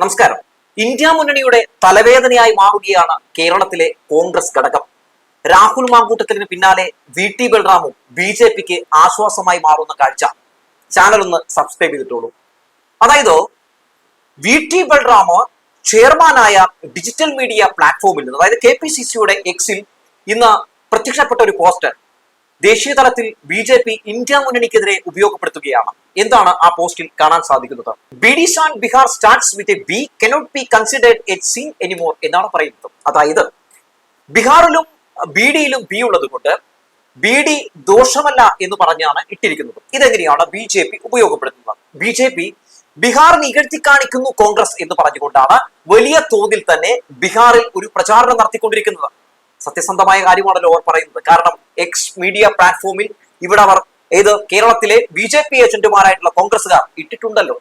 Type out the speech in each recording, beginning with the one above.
നമസ്കാരം. ഇന്ത്യ മുന്നണിയുടെ തലവേദനയായി മാറുകയാണ് കേരളത്തിലെ കോൺഗ്രസ് ഘടകം. രാഹുൽ മാങ്കൂട്ടത്തിന് പിന്നാലെ വി ടി ബൽറാമും ബി ജെ പിക്ക് ആശ്വാസമായി മാറുന്ന കാഴ്ച. ചാനൽ ഒന്ന് സബ്സ്ക്രൈബ് ചെയ്തിട്ടുള്ളൂ അതായത് വി ടി ബൽറാം ചെയർമാനായ ഡിജിറ്റൽ മീഡിയ പ്ലാറ്റ്ഫോമിൽ നിന്ന് അതായത് കെ പി സി സിയുടെ എക്സിൽ ഇന്ന് പ്രത്യക്ഷപ്പെട്ട ഒരു പോസ്റ്റർ ദേശീയ തലത്തിൽ ബി ജെ പി ഇന്ത്യ മുന്നണിക്കെതിരെ ഉപയോഗപ്പെടുത്തുകയാണ്. എന്താണ് ആ പോസ്റ്റിൽ കാണാൻ സാധിക്കുന്നത്? Bidi Bihar starts with a B cannot be considered a sin anymore എന്നാണ് പറയുന്നത്. അതായത് ബീഹാറിലും ബി ഡിയിലും ബി ഉള്ളത് കൊണ്ട് ബി ഡി ദോഷമല്ല എന്ന് പറഞ്ഞാണ് ഇട്ടിരിക്കുന്നത്. ഇതെങ്ങനെയാണ് ബി ജെ പി ഉപയോഗപ്പെടുത്തുന്നത്? ബി ജെ പി ബീഹാർ നികഴ്ത്തി കാണിക്കുന്നു കോൺഗ്രസ് എന്ന് പറഞ്ഞുകൊണ്ടാണ് വലിയ തോതിൽ തന്നെ ബീഹാറിൽ ഒരു പ്രചാരണം നടത്തിക്കൊണ്ടിരിക്കുന്നത്. സത്യസന്ധമായ കാര്യമാണല്ലോ അവർ പറയുന്നത്. കാരണം എക്സ് മീഡിയ പ്ലാറ്റ്ഫോമിൽ ഇവിടെ അവർ ഏത് കേരളത്തിലെ ബി ജെ പി ഏജന്റുമാരായിട്ടുള്ള കോൺഗ്രസുകാർ ഇട്ടിട്ടുണ്ടല്ലോ.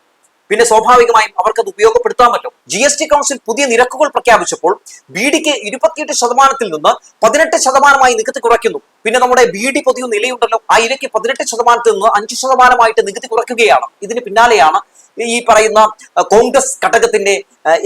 പിന്നെ സ്വാഭാവികമായും അവർക്കത് ഉപയോഗപ്പെടുത്താമല്ലോ. ജി എസ് ടി കൗൺസിൽ പുതിയ നിരക്കുകൾ പ്രഖ്യാപിച്ചപ്പോൾ ബി ഡിക്ക് ഇരുപത്തിയെട്ട് ശതമാനത്തിൽ നിന്ന് പതിനെട്ട് ശതമാനമായി നികുതി കുറയ്ക്കുന്നു. പിന്നെ നമ്മുടെ ബി ഡി പൊതിയ നിലയുണ്ടല്ലോ. ആ ഇരയ്ക്ക് പതിനെട്ട് ശതമാനത്തിൽ നിന്ന് അഞ്ച് ശതമാനമായിട്ട് നികുതി കുറയ്ക്കുകയാണ്. ഇതിന് പിന്നാലെയാണ് ഈ പറയുന്ന കോൺഗ്രസ് ഘടകത്തിന്റെ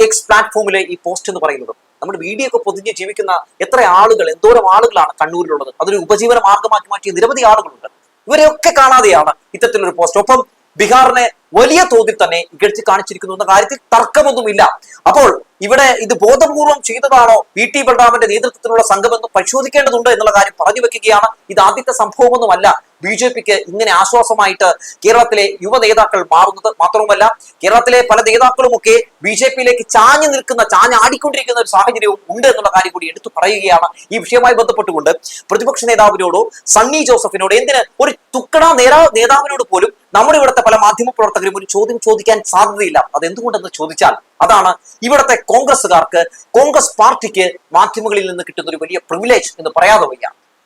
എക്സ് പ്ലാറ്റ്ഫോമിലെ ഈ പോസ്റ്റ് എന്ന് പറയുന്നത്. നമ്മുടെ വീഡിയോ ഒക്കെ പൊതിഞ്ഞ് ജീവിക്കുന്ന എത്ര ആളുകൾ എന്തോരം ആളുകളാണ് കണ്ണൂരിലുള്ളത്. അതൊരു ഉപജീവന മാർഗമാക്കി മാറ്റിയ നിരവധി ആളുകളുണ്ട്. ഇവരെയൊക്കെ കാണാതെയാണ് ഇത്തരത്തിലൊരു പോസ്റ്റ്. ഒപ്പം ബീഹാറിനെ വലിയ തോതിൽ തന്നെ ഇകഴ്ത്തി കാണിച്ചിരിക്കുന്നു എന്ന കാര്യത്തിൽ തർക്കമൊന്നുമില്ല. അപ്പോൾ ഇവിടെ ഇത് ബോധപൂർവം ചെയ്തതാണോ പി ടി ബൽറാമിന്റെ നേതൃത്വത്തിലുള്ള സംഘമെന്ന് പരിശോധിക്കേണ്ടതുണ്ട് എന്നുള്ള കാര്യം പറഞ്ഞു വെക്കുകയാണ്. ഇത് ആദ്യത്തെ സംഭവമൊന്നുമല്ല. ബി ജെ പിക്ക് ഇങ്ങനെ ആശ്വാസമായിട്ട് കേരളത്തിലെ യുവ നേതാക്കൾ മാറുന്നത് മാത്രവുമല്ല കേരളത്തിലെ പല നേതാക്കളുമൊക്കെ ബി ജെ പിയിലേക്ക് ചാഞ്ഞു നിൽക്കുന്ന ചാഞ്ഞാടിക്കൊണ്ടിരിക്കുന്ന ഒരു സാഹചര്യവും ഉണ്ട് എന്നുള്ള കാര്യം കൂടി എടുത്തു പറയുകയാണ് ഈ വിഷയവുമായി ബന്ധപ്പെട്ടുകൊണ്ട്. പ്രതിപക്ഷ നേതാവിനോടോ സണ്ണി ജോസഫിനോട് എന്തിന് ഒരു തുക്കട നേതാ നേതാവിനോട് പോലും നമ്മുടെ ഇവിടുത്തെ പല മാധ്യമ പ്രവർത്തകരും ഒരു ചോദ്യം ചോദിക്കാൻ സാധ്യതയില്ല. അത് എന്തുകൊണ്ടെന്ന് ചോദിച്ചാൽ അതാണ് ഇവിടുത്തെ കോൺഗ്രസ്സുകാർക്ക് കോൺഗ്രസ് പാർട്ടിക്ക് മാധ്യമങ്ങളിൽ നിന്ന് കിട്ടുന്ന ഒരു വലിയ പ്രിവിലേജ് എന്ന് പറയാതെ വയ്യ.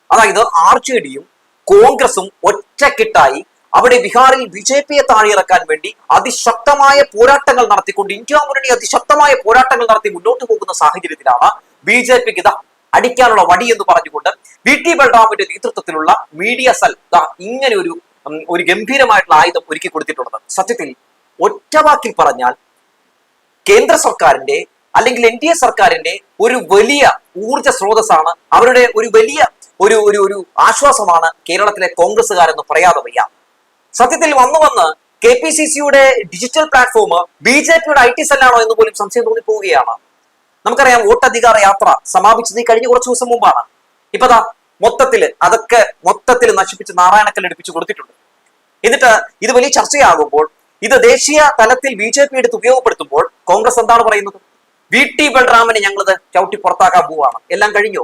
അതായത് ആർ ജെ ഡിയും കോൺഗ്രസും ഒറ്റക്കെട്ടായി അവിടെ ബീഹാറിൽ ബി ജെ പിയെ താഴെയിറക്കാൻ വേണ്ടി അതിശക്തമായ പോരാട്ടങ്ങൾ നടത്തിക്കൊണ്ട് ഇന്ത്യ മുന്നണി അതിശക്തമായ പോരാട്ടങ്ങൾ നടത്തി മുന്നോട്ട് പോകുന്ന സാഹചര്യത്തിലാണ് ബി ജെ പിക്ക് ഇതാ അടിക്കാനുള്ള വടി എന്ന് പറഞ്ഞുകൊണ്ട് വി ടി ബൽറാമിന്റെ നേതൃത്വത്തിലുള്ള മീഡിയ സെൽ ഇങ്ങനെ ഒരു ഒരു ഗംഭീരമായിട്ടുള്ള ആയുധം ഒരുക്കി കൊടുത്തിട്ടുള്ളത്. സത്യത്തിൽ ഒറ്റവാക്കിൽ പറഞ്ഞാൽ കേന്ദ്ര സർക്കാരിന്റെ അല്ലെങ്കിൽ എൻ ഡി എ സർക്കാരിന്റെ ഒരു വലിയ ഊർജ സ്രോതസ്സാണ് അവരുടെ ഒരു വലിയ ഒരു ഒരു ഒരു ആശ്വാസമാണ് കേരളത്തിലെ കോൺഗ്രസ്സുകാരെന്ന് പറയാതെ വയ്യ. സത്യത്തിൽ വന്നു വന്ന് കെ പി സി സിയുടെ ഡിജിറ്റൽ പ്ലാറ്റ്ഫോം ബി ജെ പിയുടെ ഐ ടി സെല്ലാണോ എന്ന് പോലും സംശയം തോന്നിപ്പോവുകയാണ്. നമുക്കറിയാം വോട്ടധികാര യാത്ര സമാപിച്ചത് കഴിഞ്ഞ കുറച്ച് ദിവസം മുമ്പാണ്. ഇപ്പതാ മൊത്തത്തിൽ അതൊക്കെ മൊത്തത്തിൽ നശിപ്പിച്ച് നാരായണക്കൽ കൊടുത്തിട്ടുണ്ട്. എന്നിട്ട് ഇത് വലിയ ചർച്ചയാകുമ്പോൾ ഇത് ദേശീയ തലത്തിൽ ബി ജെ പി എടുത്ത് ഉപയോഗപ്പെടുത്തുമ്പോൾ കോൺഗ്രസ് എന്താണ് പറയുന്നത്? വി ടി ബൽറാമിനെ ഞങ്ങളത് ചവിട്ടി പുറത്താക്കാൻ പോവാണ്. എല്ലാം കഴിഞ്ഞോ?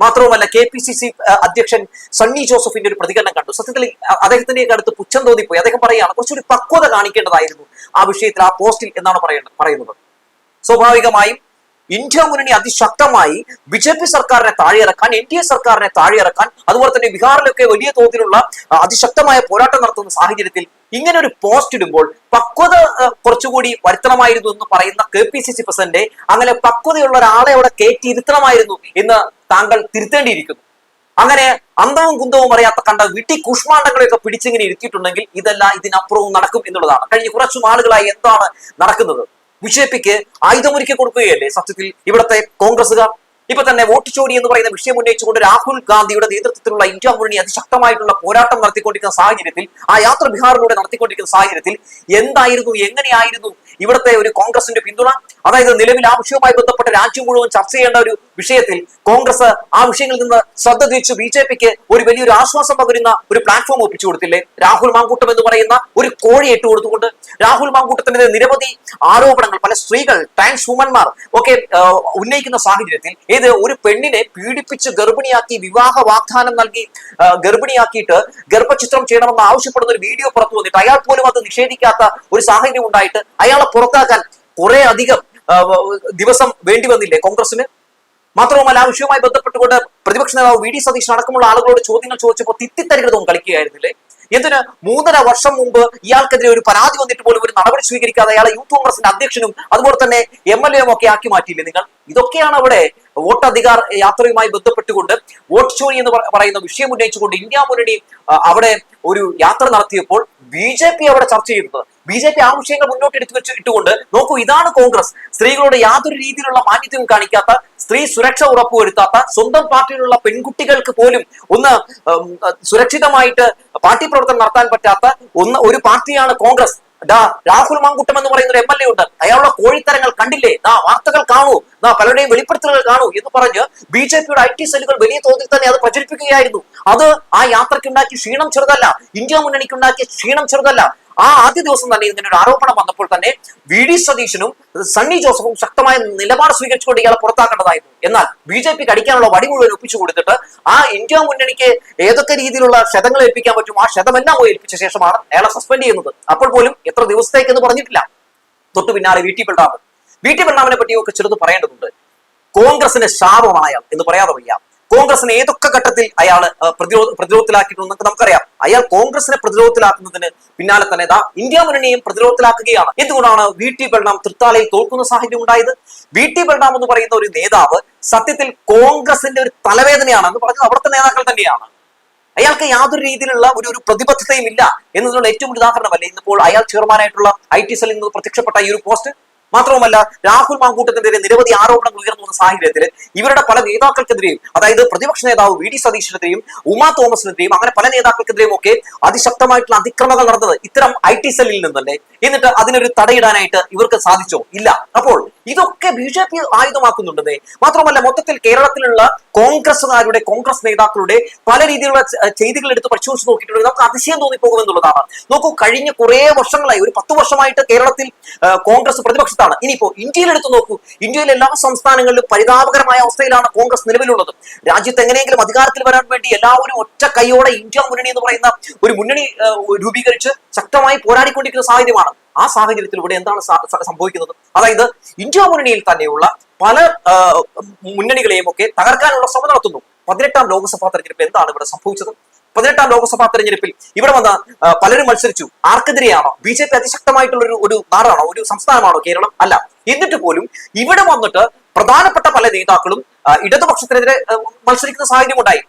മാത്രവുമല്ല കെ പി സി സി അധ്യക്ഷൻ സണ്ണി ജോസഫിന്റെ ഒരു പ്രതികരണം കണ്ടു. സത്യത്തിൽ അദ്ദേഹത്തിന്റെ അടുത്ത് പുച്ഛം തോന്നിപ്പോയി. അദ്ദേഹം പറയുകയാണ് കുറച്ചുകൂടി പക്വത കാണിക്കേണ്ടതായിരുന്നു ആ വിഷയത്തിൽ ആ പോസ്റ്റിൽ എന്നാണ് പറയുന്നത്. സ്വാഭാവികമായും ഇന്ത്യ മുന്നണി അതിശക്തമായി ബി ജെ പി സർക്കാരിനെ താഴെയിറക്കാൻ എൻ ഡി എ സർക്കാരിനെ താഴെയിറക്കാൻ അതുപോലെ തന്നെ ബീഹാറിലൊക്കെ വലിയ തോതിലുള്ള അതിശക്തമായ പോരാട്ടം നടത്തുന്ന സാഹചര്യത്തിൽ ഇങ്ങനെ ഒരു പോസ്റ്റ് ഇടുമ്പോൾ പക്വത കുറച്ചുകൂടി വരുത്തണമായിരുന്നു എന്ന് പറയുന്ന K P C C president അങ്ങനെ പക്വതയുള്ള ഒരാളെ അവിടെ കയറ്റി ഇരുത്തണമായിരുന്നു എന്ന് താങ്കൾ തിരുത്തേണ്ടിയിരിക്കുന്നു. അങ്ങനെ അന്തവും കുന്തവും അറിയാത്ത കണ്ട വിട്ടി കുഷ്മാണ്ടങ്ങളെയൊക്കെ പിടിച്ചിങ്ങനെ ഇരുത്തിയിട്ടുണ്ടെങ്കിൽ ഇതെല്ലാം ഇതിനപ്പുറവും നടക്കും എന്നുള്ളതാണ്. കഴിഞ്ഞ കുറച്ചു നാളുകളായി എന്താണ് നടക്കുന്നത്? ബി ജെ പിക്ക് ആയുധമൊരുക്കി കൊടുക്കുകയല്ലേ സത്യത്തിൽ ഇവിടുത്തെ കോൺഗ്രസുകാർ ഇപ്പൊ തന്നെ വോട്ട് ചോരി എന്ന് പറയുന്ന വിഷയം ഉന്നയിച്ചുകൊണ്ട് രാഹുൽ ഗാന്ധിയുടെ നേതൃത്വത്തിലുള്ള ഇന്ത്യ മുന്നണി അതിശക്തമായിട്ടുള്ള പോരാട്ടം നടത്തിക്കൊണ്ടിരിക്കുന്ന സാഹചര്യത്തിൽ ആ യാത്ര ബീഹാറിലൂടെ നടത്തിക്കൊണ്ടിരിക്കുന്ന സാഹചര്യത്തിൽ എന്തായിരുന്നു എങ്ങനെയായിരുന്നു ഇവിടുത്തെ ഒരു കോൺഗ്രസിന്റെ പിന്തുണ? അതായത് നിലവിൽ ആ വിഷയവുമായി ബന്ധപ്പെട്ട് രാജ്യം മുഴുവൻ ചർച്ച ചെയ്യേണ്ട ഒരു വിഷയത്തിൽ കോൺഗ്രസ് ആ വിഷയങ്ങളിൽ നിന്ന് ശ്രദ്ധ തിരിച്ച് ബി ജെ പിക്ക് ഒരു വലിയൊരു ആശ്വാസം പകരുന്ന ഒരു പ്ലാറ്റ്ഫോം ഒപ്പിച്ചു കൊടുത്തില്ലേ? രാഹുൽ മാങ്കൂട്ടം എന്ന് പറയുന്ന ഒരു കോഴി ഇട്ട് കൊടുത്തുകൊണ്ട് രാഹുൽ മാങ്കൂട്ടത്തിനെതിരെ നിരവധി ആരോപണങ്ങൾ പല സ്ത്രീകൾ ട്രാൻസ് വുമന്മാർ ഒക്കെ ഉന്നയിക്കുന്ന സാഹചര്യത്തിൽ ഏത് ഒരു പെണ്ണിനെ പീഡിപ്പിച്ച് ഗർഭിണിയാക്കി വിവാഹ വാഗ്ദാനം നൽകി ഗർഭിണിയാക്കിയിട്ട് ഗർഭചിത്രം ചെയ്യണമെന്ന് ആവശ്യപ്പെടുന്ന ഒരു വീഡിയോ പുറത്തു വന്നിട്ട് അയാൾ പോലും അത് നിഷേധിക്കാത്ത ഒരു സാഹചര്യം ഉണ്ടായിട്ട് അയാളെ പുറത്താക്കാൻ കുറെ അധികം ദിവസം വേണ്ടി വന്നില്ലേ കോൺഗ്രസിന് മാത്രവുമല്ല ആ വിഷയവുമായി ബന്ധപ്പെട്ടുകൊണ്ട് പ്രതിപക്ഷ നേതാവ് വി ഡി സതീശൻ അടക്കമുള്ള ആളുകളോട് ചോദ്യങ്ങൾ ചോദിച്ചപ്പോൾ തിത്തിത്തരികൃതവും കളിക്കുകയായിരുന്നില്ലേ? എന്തിന്? മൂന്നര വർഷം മുമ്പ് ഇയാൾക്കെതിരെ ഒരു പരാതി വന്നിട്ട് പോലും ഒരു നടപടി സ്വീകരിക്കാതെ അയാളെ യൂത്ത് കോൺഗ്രസിന്റെ അധ്യക്ഷനും അതുപോലെ തന്നെ എം എൽ എയും ഒക്കെ ആക്കി മാറ്റിയില്ലേ നിങ്ങൾ? ഇതൊക്കെയാണ് അവിടെ വോട്ട് അധികാർ യാത്രയുമായി ബന്ധപ്പെട്ടുകൊണ്ട് വോട്ട് ചോരി എന്ന് പറയുന്ന വിഷയം ഉന്നയിച്ചുകൊണ്ട് ഇന്ത്യ മുന്നണി അവിടെ ഒരു യാത്ര നടത്തിയപ്പോൾ ബി ജെ പി അവിടെ ചർച്ച ചെയ്തത്. ബി ജെ പി ആവശ്യങ്ങൾ മുന്നോട്ട് എടുത്തു വെച്ച് ഇട്ടുകൊണ്ട് നോക്കൂ ഇതാണ് കോൺഗ്രസ്. സ്ത്രീകളോട് യാതൊരു രീതിയിലുള്ള മാന്യത്വം കാണിക്കാത്ത സ്ത്രീ സുരക്ഷ ഉറപ്പുവരുത്താത്ത സ്വന്തം പാർട്ടിയിലുള്ള പെൺകുട്ടികൾക്ക് പോലും ഒന്ന് സുരക്ഷിതമായിട്ട് പാർട്ടി പ്രവർത്തനം നടത്താൻ പറ്റാത്ത ഒന്ന് ഒരു പാർട്ടിയാണ് കോൺഗ്രസ്. ദാ രാഹുൽ മാങ്കുട്ടം എന്ന് പറയുന്ന ഒരു എം എൽ എ ഉണ്ട്. അയാളുടെ കോഴിത്തരങ്ങൾ കണ്ടില്ലേ? ദാ വാർത്തകൾ കാണൂ. ദാ പലരുടെയും വെളിപ്പെടുത്തലുകൾ കാണൂ എന്ന് പറഞ്ഞ് ബി ജെ പിയുടെ ഐ ടി സെല്ലുകൾ വലിയ തോതിൽ തന്നെ അത് പ്രചരിപ്പിക്കുകയായിരുന്നു. അത് ആ യാത്രയ്ക്കുണ്ടാക്കിയ ക്ഷീണം ചെറുതല്ല. ഇന്ത്യ മുന്നണിക്കുണ്ടാക്കിയ ക്ഷീണം ചെറുതല്ല. ആ ആദ്യ ദിവസം തന്നെ ഇതിന്റെ ഒരു ആരോപണം വന്നപ്പോൾ തന്നെ വി ഡി സതീശനും സണ്ണി ജോസഫും ശക്തമായ നിലപാട് സ്വീകരിച്ചുകൊണ്ട് ഇയാളെ പുറത്താക്കേണ്ടതായിരുന്നു. എന്നാൽ ബി ജെ പിക്ക് അടിക്കാനുള്ള വടി മുഴുവൻ ഒപ്പിച്ചു കൊടുത്തിട്ട് ആ ഇന്ത്യ മുന്നണിക്ക് ഏതൊക്കെ രീതിയിലുള്ള ക്ഷതങ്ങൾ ഏൽപ്പിക്കാൻ പറ്റും ആ ക്ഷതമെല്ലാം പോയി ഏൽപ്പിച്ച ശേഷമാണ് അയാളെ സസ്പെൻഡ് ചെയ്യുന്നത്. അപ്പോൾ പോലും എത്ര ദിവസത്തേക്ക് എന്ന് പറഞ്ഞിട്ടില്ല. തൊട്ടു പിന്നാലെ V T Balram V T ബൽറാമിനെ പറ്റിയൊക്കെ ചെറുത് പറയേണ്ടതുണ്ട്. കോൺഗ്രസിന്റെ ശാപമാണ് എന്ന് പറയാതെ വയ്യ. കോൺഗ്രസിനെ ഏതൊക്കെ ഘട്ടത്തിൽ അയാൾ പ്രതിരോധ പ്രതിരോധത്തിലാക്കിയിട്ടുണ്ടെന്ന് നമുക്കറിയാം. അയാൾ കോൺഗ്രസിനെ പ്രതിരോധത്തിലാക്കുന്നതിന് പിന്നാലെ തന്നെ ദാ ഇന്ത്യ മുന്നണിയും പ്രതിരോധത്തിലാക്കുകയാണ്. എന്തുകൊണ്ടാണ് വി ടി ബൽറാം തൃത്താലയിൽ തോൽക്കുന്ന സാഹചര്യം ഉണ്ടായത്? വി ടി ബൽറാം എന്ന് പറയുന്ന ഒരു നേതാവ് സത്യത്തിൽ കോൺഗ്രസിന്റെ ഒരു തലവേദനയാണ് എന്ന് പറഞ്ഞത് അവിടുത്തെ നേതാക്കൾ തന്നെയാണ്. അയാൾക്ക് യാതൊരു രീതിയിലുള്ള ഒരു ഒരു പ്രതിബദ്ധതയും ഇല്ല എന്നതിനുള്ള ഏറ്റവും ഉദാഹരണമല്ലേ ഇന്നിപ്പോൾ അയാൾ ചെയർമാനായിട്ടുള്ള ഐ ടി സെല്ലിൽ നിന്ന് പ്രത്യക്ഷപ്പെട്ട ഈ ഒരു പോസ്റ്റ്? മാത്രവുമല്ല രാഹുൽ മാങ്കൂട്ടത്തിനെതിരെ നിരവധി ആരോപണങ്ങൾ ഉയർന്നു വന്ന സാഹചര്യത്തിൽ ഇവരുടെ പല നേതാക്കൾക്കെതിരെയും അതായത് പ്രതിപക്ഷ നേതാവ് വി ഡി സതീഷിനെതിരെയും ഉമാ തോമസിനെതിരെയും അങ്ങനെ പല നേതാക്കൾക്കെതിരെയും ഒക്കെ അതിശക്തമായിട്ടുള്ള അതിക്രമങ്ങൾ നടന്നത് ഇത്തരം ഐ ടി സെല്ലിൽ നിന്നല്ലേ. എന്നിട്ട് അതിനൊരു തടയിടാനായിട്ട് ഇവർക്ക് സാധിച്ചോ? ഇല്ല. അപ്പോൾ ഇതൊക്കെ ബി ജെ പി ആയുധമാക്കുന്നുണ്ടെന്നേ. മാത്രമല്ല മൊത്തത്തിൽ കേരളത്തിലുള്ള കോൺഗ്രസ്സുകാരുടെ കോൺഗ്രസ് നേതാക്കളുടെ പല രീതിയിലുള്ള ചെയ്തികൾ എടുത്ത് പരിശോധിച്ച് നോക്കിയിട്ടുണ്ടെങ്കിൽ നമുക്ക് അതിശയം തോന്നിപ്പോകുമെന്നുള്ളതാണ്. നോക്കൂ കഴിഞ്ഞ കുറേ വർഷങ്ങളായി ഒരു പത്ത് വർഷമായിട്ട് കേരളത്തിൽ കോൺഗ്രസ് കോൺഗ്രസ് പ്രതിപക്ഷത്താണ് ഇനിയിപ്പോ ഇന്ത്യയിൽ എടുത്തു നോക്കൂ. ഇന്ത്യയിലെ എല്ലാ സംസ്ഥാനങ്ങളിലും പരിതാപകരമായ അവസ്ഥയിലാണ് കോൺഗ്രസ് നിലവിലുള്ളത്. രാജ്യത്ത് എങ്ങനെയെങ്കിലും അധികാരത്തിൽ വരാൻ വേണ്ടി എല്ലാവരും ഒറ്റ കൈയോടെ ഇന്ത്യ മുന്നണി എന്ന് പറയുന്ന ഒരു മുന്നണി രൂപീകരിച്ച് ശക്തമായി പോരാടിക്കൊണ്ടിരിക്കുന്ന സാഹചര്യമാണ്. ആ സാഹചര്യത്തിൽ ഇവിടെ എന്താണ് സംഭവിക്കുന്നത്? അതായത് ഇന്ത്യ മുന്നണിയിൽ തന്നെയുള്ള പല മുന്നണികളെയും ഒക്കെ തകർക്കാനുള്ള ശ്രമം നടത്തുന്നു. പതിനെട്ടാം ലോക്സഭാ തെരഞ്ഞെടുപ്പ് എന്താണ് ഇവിടെ സംഭവിച്ചത്? പതിനെട്ടാം ലോക്സഭാ തെരഞ്ഞെടുപ്പിൽ ഇവിടെ വന്ന പലരും മത്സരിച്ചു. ആർക്കെതിരെയാണോ? ബി ജെ പി അതിശക്തമായിട്ടുള്ള ഒരു ഒരു നാടാണോ ഒരു സംസ്ഥാനമാണോ കേരളം? അല്ല. എന്നിട്ട് പോലും ഇവിടെ വന്നിട്ട് പ്രധാനപ്പെട്ട പല നേതാക്കളും ഇടതുപക്ഷത്തിനെതിരെ മത്സരിക്കുന്ന സാഹചര്യം ഉണ്ടായി.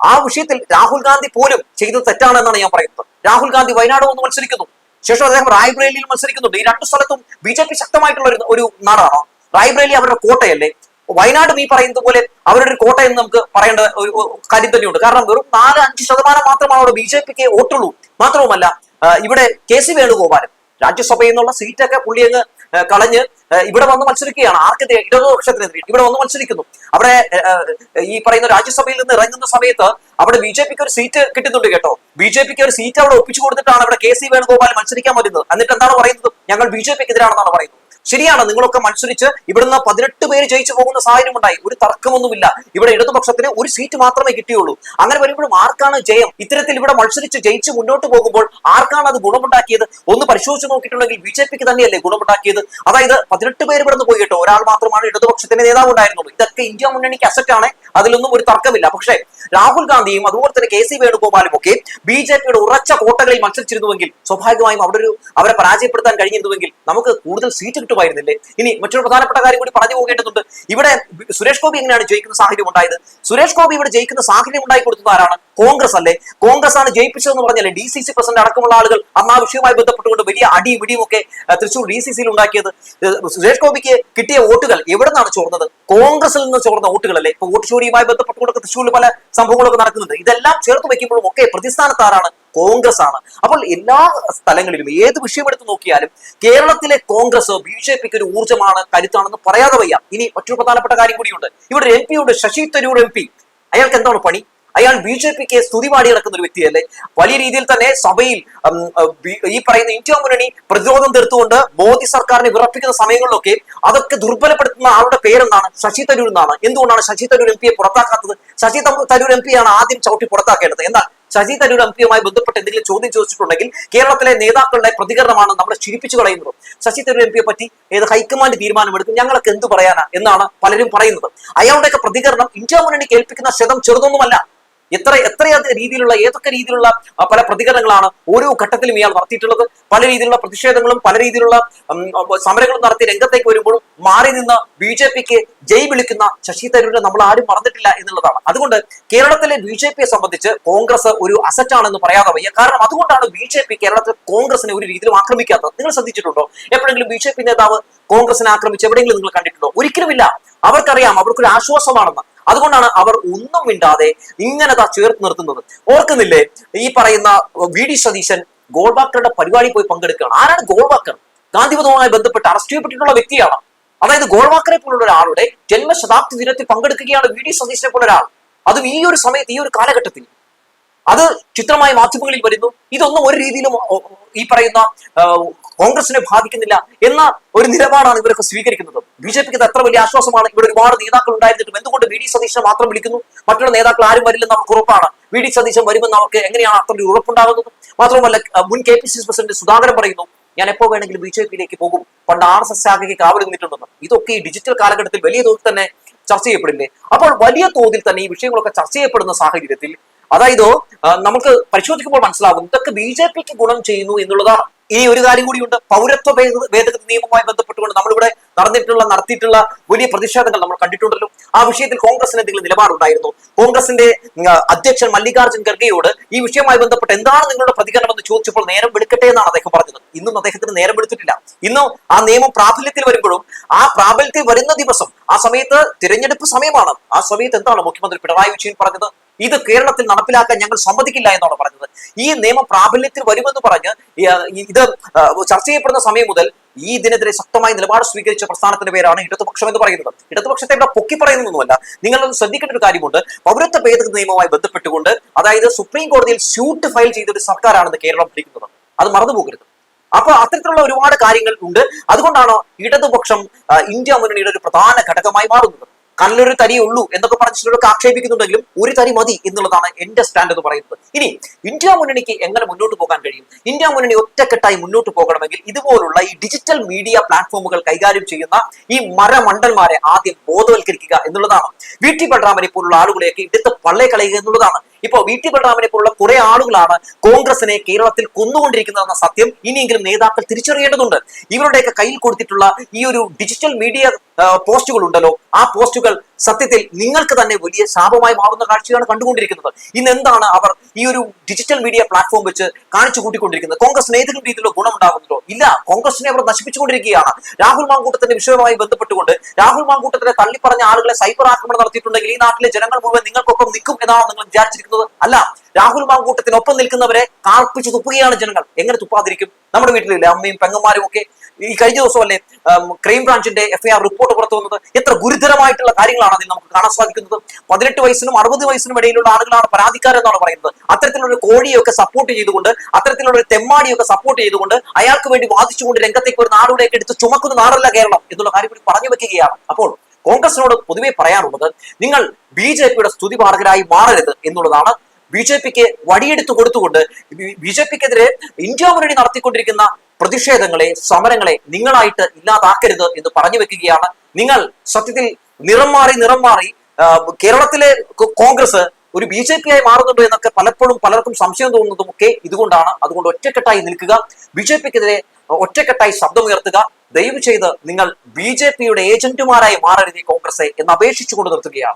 ആ വിഷയത്തിൽ രാഹുൽ ഗാന്ധി പോലും ചെയ്തത് തെറ്റാണെന്നാണ് ഞാൻ പറയുന്നത്. രാഹുൽ ഗാന്ധി വയനാട് വന്ന് മത്സരിക്കുന്നു. ശേഷം അദ്ദേഹം റായ്ബറേലിയിൽ മത്സരിക്കുന്നുണ്ട്. ഈ രണ്ട് സ്ഥലത്തും ബി ജെ പി ശക്തമായിട്ടുള്ള ഒരു നാടാണോ? റായ്ബറേലി അവരുടെ കോട്ടയല്ലേ? വയനാടും ഈ പറയുന്നത് പോലെ അവരുടെ ഒരു കോട്ട എന്ന് നമുക്ക് പറയേണ്ട ഒരു കാര്യം തന്നെയുണ്ട്. കാരണം വെറും നാല് അഞ്ച് ശതമാനം മാത്രമാണ് അവിടെ ബി ജെ പിക്ക് വോട്ടുള്ളൂ. മാത്രവുമല്ല ഇവിടെ കെ സി വേണുഗോപാലൻ രാജ്യസഭയിൽ നിന്നുള്ള സീറ്റൊക്കെ പുള്ളി അങ്ങ് കളഞ്ഞ് ഇവിടെ വന്ന് മത്സരിക്കുകയാണ്. ആർക്കെതിരെ ഇടതുപക്ഷത്തിനെതിരെ ഇവിടെ വന്ന് മത്സരിക്കുന്നു. അവിടെ ഈ പറയുന്ന രാജ്യസഭയിൽ നിന്ന് ഇറങ്ങുന്ന സമയത്ത് അവിടെ ബി ജെ പിക്ക് ഒരു സീറ്റ് കിട്ടുന്നുണ്ട് കേട്ടോ. ബി ജെ പിക്ക് ഒരു സീറ്റ് അവിടെ ഒപ്പിച്ചു കൊടുത്തിട്ടാണ് അവിടെ കെ സി വേണുഗോപാൽ മത്സരിക്കാൻ വരുന്നത്. എന്നിട്ട് എന്താണ് പറയുന്നത്? ഞങ്ങൾ ബി ജെ പിക്ക് എതിരാണെന്നാണ് പറയുന്നത്. ശരിയാണ് നിങ്ങളൊക്കെ മത്സരിച്ച് ഇവിടുന്ന് പതിനെട്ട് പേര് ജയിച്ചു പോകുന്ന സാഹചര്യം ഉണ്ടായി ഒരു തർക്കമൊന്നുമില്ല. ഇവിടെ ഇടതുപക്ഷത്തിന് ഒരു സീറ്റ് മാത്രമേ കിട്ടിയുള്ളൂ. അങ്ങനെ വരുമ്പോഴും ആർക്കാണ് ജയം? ഇത്തരത്തിൽ ഇവിടെ മത്സരിച്ച് ജയിച്ച് മുന്നോട്ട് പോകുമ്പോൾ ആർക്കാണ് അത് ഗുണമുണ്ടാക്കിയത്? ഒന്ന് പരിശോധിച്ച് നോക്കിയിട്ടുണ്ടെങ്കിൽ ബി ജെ പിക്ക് തന്നെയല്ലേ ഗുണമുണ്ടാക്കിയത്? അതായത് പതിനെട്ട് പേര് ഇവിടെ നിന്ന് പോയി കേട്ടോ ഒരാൾ മാത്രമാണ് ഇടതുപക്ഷത്തിന്റെ നേതാവ് ഉണ്ടായിരുന്നുള്ളൂ. ഇതൊക്കെ ഇന്ത്യ മുന്നണിക്ക് അസറ്റാണ് അതിലൊന്നും ഒരു തർക്കമില്ല. പക്ഷേ രാഹുൽ ഗാന്ധിയും അതുപോലെ തന്നെ കെ സി വേണുഗോപാലും ഒക്കെ ബി ജെ പിയുടെ ഉറച്ച കോട്ടകളിൽ മത്സരിച്ചിരുന്നുവെങ്കിൽ സ്വാഭാവികമായും അവിടെ ഒരു അവരെ പരാജയപ്പെടുത്താൻ കഴിഞ്ഞിരുന്നുവെങ്കിൽ നമുക്ക് കൂടുതൽ സീറ്റ് കിട്ടുമായിരുന്നില്ലേ? ഇനി മറ്റൊരു പ്രധാനപ്പെട്ട കാര്യം കൂടി പറഞ്ഞു പോകേണ്ടതുണ്ട്. ഇവിടെ സുരേഷ് ഗോപി എങ്ങനെയാണ് ജയിക്കുന്ന സാഹചര്യം ഉണ്ടായത്? സുരേഷ് ഗോപി ഇവിടെ ജയിക്കുന്ന സാഹചര്യം ഉണ്ടായി കൊടുത്തത് ആരാണ്? കോൺഗ്രസ് അല്ലേ? കോൺഗ്രസ് ആണ് ജയിപ്പിച്ചതെന്ന് പറഞ്ഞല്ലേ? ഡി സി സി പ്രസിഡന്റ് അടക്കമുള്ള ആളുകൾ അന്ന് ആ വിഷയവുമായി ബന്ധപ്പെട്ടുകൊണ്ട് വലിയ അടിയും ഇടിയും ഒക്കെ തൃശൂർ ഡി സി സിയിൽ ഉണ്ടാക്കിയത്. സുരേഷ് ഗോപിക്ക് കിട്ടിയ വോട്ടുകൾ എവിടെ നിന്നാണ് ചോർന്നത്? കോൺഗ്രസിൽ നിന്ന് ചോർന്ന വോട്ടുകളല്ലേ ഇപ്പൊ വോട്ട് ചോരിയുമായി ബന്ധപ്പെട്ടുകൊണ്ട് തൃശ്ശൂരിൽ പല സംഭവങ്ങളൊക്കെ നടക്കുന്നുണ്ട്. ഇതെല്ലാം ചേർത്ത് വെക്കുമ്പോഴും ഒക്കെ പ്രതിസ്ഥാനത്ത് ആരാണ് കോൺഗ്രസ് ആണ് അപ്പോൾ എല്ലാ സ്ഥലങ്ങളിലും ഏത് വിഷയം എടുത്ത് നോക്കിയാലും കേരളത്തിലെ കോൺഗ്രസ് ബി ജെ പിക്ക് ഒരു ഊർജമാണ് കരുത്താണെന്ന് പറയാതെ വയ്യ. ഇനി മറ്റൊരു പ്രധാനപ്പെട്ട കാര്യം കൂടിയുണ്ട്. ഇവിടെ എം പിയുണ്ട് ശശി തരൂർ എം പി. അയാൾക്ക് എന്താണ് പണി? അയാൾ ബി ജെ പിക്ക് സ്തുതി പാടി നടക്കുന്ന ഒരു വ്യക്തിയല്ലേ? വലിയ രീതിയിൽ തന്നെ സഭയിൽ ഈ പറയുന്ന ഇന്ത്യ മുന്നണി പ്രതിരോധം തീർത്തുകൊണ്ട് മോദി സർക്കാരിനെ വിറപ്പിക്കുന്ന സമയങ്ങളിലൊക്കെ അതൊക്കെ ദുർബലപ്പെടുത്തുന്ന ആളുടെ പേരെന്താണ്? ശശി തരൂർ എന്നാണ്. എന്തുകൊണ്ടാണ് ശശി തരൂർ എം പിയെ പുറത്താക്കാത്തത്? ശശി തരൂർ എം പിയാണ് ആദ്യം ചവിട്ടി പുറത്താക്കേണ്ടത്. എന്നാൽ ശശി തരൂർ എം പിയുമായി ബന്ധപ്പെട്ട് എന്തെങ്കിലും ചോദ്യം ചോദിച്ചിട്ടുണ്ടെങ്കിൽ കേരളത്തിലെ നേതാക്കളുടെ പ്രതികരണമാണ് നമ്മളെ ചിരിപ്പിച്ചു കളയുന്നത്. ശശി തരൂർ എം പിയെ പറ്റി ഏത് ഹൈക്കമാൻഡ് തീരുമാനമെടുക്കും? ഞങ്ങൾക്ക് എന്ത് പറയാനാ? എന്നാണ് പലരും പറയുന്നത്. അയാളുടെയൊക്കെ പ്രതികരണം ഇന്ത്യ മുന്നണി കേൾപ്പിക്കുന്ന ശതം ചെറുതൊന്നുമല്ല. എത്ര എത്ര രീതിയിലുള്ള ഏതൊക്കെ രീതിയിലുള്ള പല പ്രതികരണങ്ങളാണ് ഓരോ ഘട്ടത്തിലും ഇയാൾ നടത്തിയിട്ടുള്ളത്. പല രീതിയിലുള്ള പ്രതിഷേധങ്ങളും പല രീതിയിലുള്ള സമരങ്ങളും നടത്തി രംഗത്തേക്ക് വരുമ്പോഴും മാറി നിന്ന് ബി ജെ പിക്ക് ജയ് വിളിക്കുന്ന ശശി തരൂരിനെ നമ്മൾ ആരും മറന്നിട്ടില്ല എന്നുള്ളതാണ്. അതുകൊണ്ട് കേരളത്തിലെ ബി ജെ പിയെ സംബന്ധിച്ച് കോൺഗ്രസ് ഒരു അസറ്റാണെന്ന് പറയാതെ വയ്യ. കാരണം അതുകൊണ്ടാണ് ബി ജെ പി കേരളത്തിൽ കോൺഗ്രസിനെ ഒരു രീതിയിലും ആക്രമിക്കാത്തത്. നിങ്ങൾ ശ്രദ്ധിച്ചിട്ടുണ്ടോ? എപ്പോഴെങ്കിലും ബി ജെ പി നേതാവ് കോൺഗ്രസിനെ ആക്രമിച്ച് എവിടെയെങ്കിലും നിങ്ങൾ കണ്ടിട്ടുണ്ടോ? ഒരിക്കലുമില്ല. അവർക്കറിയാം അവർക്കൊരു ആശ്വാസമാണെന്ന്. അതുകൊണ്ടാണ് അവർ ഒന്നും മിണ്ടാതെ ഇങ്ങനെ ചേർത്ത് നിർത്തുന്നത്. ഓർക്കുന്നില്ലേ? ഈ പറയുന്ന വി ഡി സതീശൻ ഗോൾബാക്കറുടെ പരിപാടി പോയി പങ്കെടുക്കുകയാണ്. ആരാണ് ഗോൾബാക്കർ ഗാന്ധിവധവുമായി ബന്ധപ്പെട്ട് അറസ്റ്റ് ചെയ്യപ്പെട്ടിട്ടുള്ള വ്യക്തിയാണ്. അതായത് ഗോൾവാക്കറെ പോലുള്ള ഒരാളുടെ ജന്മശതാബ്ദി ദിനത്തിൽ പങ്കെടുക്കുകയാണ് വി ഡി സതീശനെ പോലുള്ള ഒരാൾ അതും ഈ ഒരു സമയത്ത് ഈ ഒരു കാലഘട്ടത്തിൽ. അത് ചിത്രമായ മാധ്യമങ്ങളിൽ വരുന്നു. ഇതൊന്നും ഒരു രീതിയിലും ഈ പറയുന്ന കോൺഗ്രസിനെ ബാധിക്കുന്നില്ല എന്ന ഒരു നിലപാടാണ് ഇവരൊക്കെ സ്വീകരിക്കുന്നത്. ബി ജെ പിക്ക് എത്ര വലിയ ആശ്വാസമാണ്. ഇവിടെ ഒരുപാട് നേതാക്കൾ ഉണ്ടായിരുന്നിട്ടും എന്തുകൊണ്ട് വി ഡി സതീശനെ മാത്രം വിളിക്കുന്നു? മറ്റുള്ള നേതാക്കൾ ആരും വരില്ലെന്ന് അവർക്ക് ഉറപ്പാണ്. വി ഡി സതീശൻ വരുമെന്ന് അവർക്ക് എങ്ങനെയാണ് അത്ര ഒരു ഉറപ്പുണ്ടാകുന്നത്? മാത്രമല്ല മുൻ K P C C president Sudhakaran പറയുന്നു ഞാൻ എപ്പോ വേണമെങ്കിലും ബി ജെ പിയിലേക്ക് പോകും. പണ്ട് ആർ എസ് എസ് ശാഖയ്ക്ക് കാവൽ നിന്നിട്ടുണ്ടെന്ന്. ഇതൊക്കെ ഈ ഡിജിറ്റൽ കാലഘട്ടത്തിൽ വലിയ തോതിൽ തന്നെ ചർച്ച ചെയ്യപ്പെടില്ലേ? അപ്പോൾ വലിയ തോതിൽ തന്നെ ഈ വിഷയങ്ങളൊക്കെ ചർച്ച ചെയ്യപ്പെടുന്ന സാഹചര്യത്തിൽ അതായത് നമുക്ക് പരിശോധിക്കുമ്പോൾ മനസ്സിലാകും ഇതൊക്കെ ബി ജെ പിക്ക് ഗുണം ചെയ്യുന്നു എന്നുള്ളതാണ് ഇനി ഒരു കാര്യം കൂടിയുണ്ട്. പൗരത്വ ഭേദ- ഭേദഗതി നിയമവുമായി ബന്ധപ്പെട്ടുകൊണ്ട് നമ്മളിവിടെ നടന്നിട്ടുള്ള നടത്തിയിട്ടുള്ള വലിയ പ്രതിഷേധങ്ങൾ നമ്മൾ കണ്ടിട്ടുണ്ടല്ലോ. ആ വിഷയത്തിൽ കോൺഗ്രസിന് എന്തെങ്കിലും നിലപാടുണ്ടായിരുന്നു? കോൺഗ്രസിന്റെ അധ്യക്ഷൻ മല്ലികാർജുൻ ഖർഗെയോട് ഈ വിഷയവുമായി ബന്ധപ്പെട്ട് എന്താണ് നിങ്ങളുടെ പ്രതികരണം എന്ന് ചോദിച്ചപ്പോൾ നേരം വെളുക്കട്ടെ എന്നാണ് അദ്ദേഹം പറഞ്ഞത്. ഇന്നും അദ്ദേഹത്തിന് നേരം എടുത്തിട്ടില്ല ഇന്നും ആ നിയമം പ്രാബല്യത്തിൽ വരുമ്പോഴും ആ പ്രാബല്യത്തിൽ വരുന്ന ദിവസം ആ സമയത്ത് തിരഞ്ഞെടുപ്പ് സമയമാണ്. ആ സമയത്ത് എന്താണ് മുഖ്യമന്ത്രി പിണറായി വിജയൻ പറഞ്ഞത്? ഇത് കേരളത്തിൽ നടപ്പിലാക്കാൻ ഞങ്ങൾ സമ്മതിക്കില്ല എന്നാണ് പറഞ്ഞത്. ഈ നിയമം പ്രാബല്യത്തിൽ വരുമെന്ന് പറഞ്ഞ് ഇത് ചർച്ച ചെയ്യപ്പെടുന്ന സമയം മുതൽ ഈ ഇതിനെതിരെ ശക്തമായ നിലപാട് സ്വീകരിച്ച പ്രസ്ഥാനത്തിന്റെ പേരാണ് ഇടതുപക്ഷം എന്ന് പറയുന്നത്. ഇടതുപക്ഷത്തെ ഇവിടെ പൊക്കി പറയുന്നൊന്നുമല്ല നിങ്ങൾ ശ്രദ്ധിക്കേണ്ട ഒരു കാര്യമുണ്ട്. പൗരത്വ ഭേദഗതി നിയമവുമായി ബന്ധപ്പെട്ടുകൊണ്ട് അതായത് സുപ്രീം കോടതിയിൽ സ്യൂട്ട് ഫയൽ ചെയ്ത ഒരു സർക്കാരാണെന്ന് കേരളം ഭരിക്കുന്നത്. അത് മറന്നുപോകരുത്. അപ്പൊ അത്തരത്തിലുള്ള ഒരുപാട് കാര്യങ്ങൾ ഉണ്ട്. അതുകൊണ്ടാണ് ഇടതുപക്ഷം ഇന്ത്യ മുന്നണിയുടെ ഒരു പ്രധാന ഘടകമായി മാറുന്നത്. കല്ലൊരു തരിയേ ഉള്ളൂ എന്നൊക്കെ പറഞ്ഞ് ചിലരൊക്കെ ആക്ഷേപിക്കുന്നുണ്ടെങ്കിലും ഒരു തരി മതി എന്നുള്ളതാണ് എന്റെ സ്റ്റാൻഡ് എന്ന് പറയുന്നത്. ഇനി ഇന്ത്യ മുന്നണിക്ക് എങ്ങനെ മുന്നോട്ട് പോകാൻ കഴിയും? ഇന്ത്യ മുന്നണി ഒറ്റക്കെട്ടായി മുന്നോട്ട് പോകണമെങ്കിൽ ഇതുപോലുള്ള ഈ ഡിജിറ്റൽ മീഡിയ പ്ലാറ്റ്ഫോമുകൾ കൈകാര്യം ചെയ്യുന്ന ഈ മരമണ്ടന്മാരെ ആദ്യം ബോധവൽക്കരിക്കുക എന്നുള്ളതാണ്. വി ടി ബൽറാമിനെ പോലുള്ള ആളുകളെയൊക്കെ എടുത്ത് പള്ളേ കളയുക എന്നുള്ളതാണ്. ഇപ്പോ വി ടി ബൽറാമിനെ പോലുള്ള കുറെ ആളുകളാണ് കോൺഗ്രസിനെ കേരളത്തിൽ കൊന്നുകൊണ്ടിരിക്കുന്നതെന്ന സത്യം ഇനിയെങ്കിലും നേതാക്കൾ തിരിച്ചറിയേണ്ടതുണ്ട്. ഇവരുടെയൊക്കെ കയ്യിൽ കൊടുത്തിട്ടുള്ള ഈ ഒരു ഡിജിറ്റൽ മീഡിയ പോസ്റ്റുകൾ ഉണ്ടല്ലോ ആ പോസ്റ്റുകൾ സത്യത്തിൽ നിങ്ങൾക്ക് തന്നെ വലിയ ശാപമായി മാറുന്ന കാഴ്ചയാണ് കണ്ടുകൊണ്ടിരിക്കുന്നത്. ഇന്ന് എന്താണ് അവർ ഈ ഒരു ഡിജിറ്റൽ മീഡിയ പ്ലാറ്റ്ഫോം വെച്ച് കാണിച്ചു കൂട്ടിക്കൊണ്ടിരിക്കുന്നത്? കോൺഗ്രസ് ഏതെങ്കിലും രീതിയിലുള്ള ഗുണം ഉണ്ടാകുന്നുണ്ടോ ഇല്ല. കോൺഗ്രസിനെ അവർ നശിപ്പിച്ചുകൊണ്ടിരിക്കുകയാണ്. രാഹുൽ മാങ്കൂട്ടത്തിന്റെ വിഷയവുമായി ബന്ധപ്പെട്ടുകൊണ്ട് രാഹുൽ മാങ്കൂട്ടത്തിനെ തള്ളിപ്പറഞ്ഞ ആളുകളെ സൈബർ ആക്രമണം നടത്തിയിട്ടുണ്ടെങ്കിൽ ഈ നാട്ടിലെ ജനങ്ങൾ മുഴുവൻ നിങ്ങൾക്കൊപ്പം നിൽക്കും എന്നാണ് നിങ്ങൾ വിചാരിച്ചിരിക്കുന്നത്. അല്ല രാഹുൽ മാങ്കൂട്ടത്തിനൊപ്പം നിൽക്കുന്നവരെ കാർപ്പിച്ച് തുപ്പുകയാണ് ജനങ്ങൾ. എങ്ങനെ തുപ്പാതിരിക്കും? നമ്മുടെ വീട്ടിലില്ലേ അമ്മയും പെങ്ങന്മാരും ഒക്കെ ഈ കഴിഞ്ഞ ദിവസമല്ലേ ക്രൈംബ്രാഞ്ചിന്റെ ക്രൈം ബ്രാഞ്ചിന്റെ എഫ്ഐആർ റിപ്പോർട്ട് പുറത്തു വന്നത്? എത്ര ഗുരുതരമായിട്ടുള്ള കാര്യങ്ങളാണ് അതിൽ നമുക്ക് കാണാൻ സാധിക്കുന്നത്? പതിനെട്ട് വയസ്സിനും അറുപത് വയസ്സിനും ഇടയിലുള്ള ആളുകളാണ് പരാതിക്കാരെന്നാണ് പറയുന്നത്. അത്തരത്തിലുള്ള കോഴിയൊക്കെ സപ്പോർട്ട് ചെയ്തുകൊണ്ട് അത്തരത്തിലുള്ള ഒരു തെമ്മാടിയൊക്കെ സപ്പോർട്ട് ചെയ്തുകൊണ്ട് അയാൾക്ക് വേണ്ടി വാദിച്ചുകൊണ്ട് രംഗത്തേക്ക് ഒരു നാടുകൂടെയൊക്കെ എടുത്ത് ചുമക്കുന്ന നാടല്ല കേരളം എന്നുള്ള കാര്യം കൂടി പറഞ്ഞു വെക്കുകയാണ്. അപ്പോൾ കോൺഗ്രസിനോട് പൊതുവെ പറയാനുള്ളത് നിങ്ങൾ ബി ജെ പിയുടെ സ്തുതിപാഠകരായി മാറരുത് എന്നുള്ളതാണ്. ബി ജെ പിക്ക് വടിയെടുത്ത് കൊടുത്തുകൊണ്ട് ബി ജെ പിക്കെതിരെ ഇന്ത്യ മുന്നണി നടത്തിക്കൊണ്ടിരിക്കുന്ന പ്രതിഷേധങ്ങളെ സമരങ്ങളെ നിങ്ങളായിട്ട് ഇല്ലാതാക്കരുത് എന്ന് പറഞ്ഞു വെക്കുകയാണ്. നിങ്ങൾ സത്യത്തിൽ നിറം മാറി നിറം മാറി കേരളത്തിലെ കോൺഗ്രസ് ഒരു ബി ജെ പി ആയി മാറുന്നുണ്ടോ എന്നൊക്കെ പലപ്പോഴും പലർക്കും സംശയം തോന്നുന്നതും ഒക്കെ ഇതുകൊണ്ടാണ്. അതുകൊണ്ട് ഒറ്റക്കെട്ടായി നിൽക്കുക ബി ജെ പിക്കെതിരെ ഒറ്റക്കെട്ടായി ശബ്ദമുയർത്തുക ദയവ് ചെയ്ത് നിങ്ങൾ ബി ജെ പിയുടെ ഏജന്റുമാരായി മാറരുത് കോൺഗ്രസെ എന്ന് അപേക്ഷിച്ചുകൊണ്ട് നിർത്തുകയാണ്.